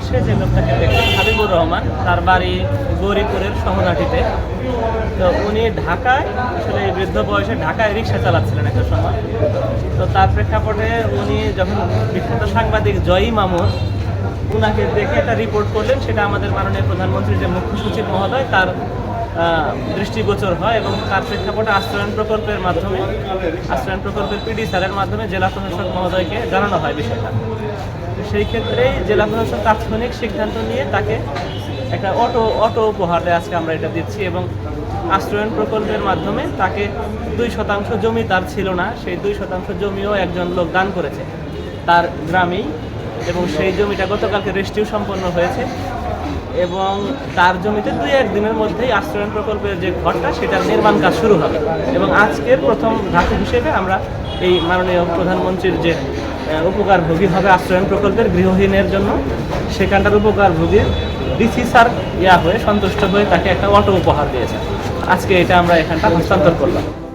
পাশে যে লোকটাকে দেখলেন হাবিবুর রহমান, তার বাড়ি গৌরীপুরের সহনাটিতে। তো উনি ঢাকায়, আসলে বৃদ্ধ বয়সে ঢাকায় রিক্সা চালাচ্ছিলেন একটা সময়। তো তার প্রেক্ষাপটে উনি যখন বিখ্যাত সাংবাদিক জয়ী মামুন, উনাকে দেখে একটা রিপোর্ট করলেন, সেটা আমাদের মাননীয় প্রধানমন্ত্রী যে মুখ্য সচিব মহোদয়, তার দৃষ্টিগোচর হয় এবং তার প্রেক্ষাপটে আশ্রয়ণ প্রকল্পের মাধ্যমে, আশ্রয়ণ প্রকল্পের পিডি স্যারের মাধ্যমে জেলা প্রশাসক মহোদয়কে জানানো হয় বিষয়টা। সেই ক্ষেত্রেই জেলা প্রশাসক তাৎক্ষণিক সিদ্ধান্ত নিয়ে তাকে একটা অটো অটো উপহার দেয় আজকে আমরা এটা দিচ্ছি এবং আশ্রয়ণ প্রকল্পের মাধ্যমে তাকে দুই শতাংশ জমি তার ছিল না, সেই দুই শতাংশ জমিও একজন লোক দান করেছে তার গ্রামেই এবং সেই জমিটা গতকালকে রেস্টিউ সম্পন্ন হয়েছে। এবং তার জমিতে দুই একদিনের মধ্যেই আশ্রয়ণ প্রকল্পের যে ঘরটা সেটার নির্মাণ কাজ শুরু হবে। এবং আজকের প্রথম ধাপ হিসেবে আমরা এই মাননীয় প্রধানমন্ত্রীর যে আহ, উপকারভোগী হবে আশ্রয়ণ প্রকল্পের গৃহহীনের জন্য সেখানটার উপকারভোগীর ডিসি স্যার ইয়া হয়ে সন্তুষ্ট হয়ে তাকে একটা অটো উপহার দিয়েছে আজকে এটা আমরা এখানটা হস্তান্তর করলাম।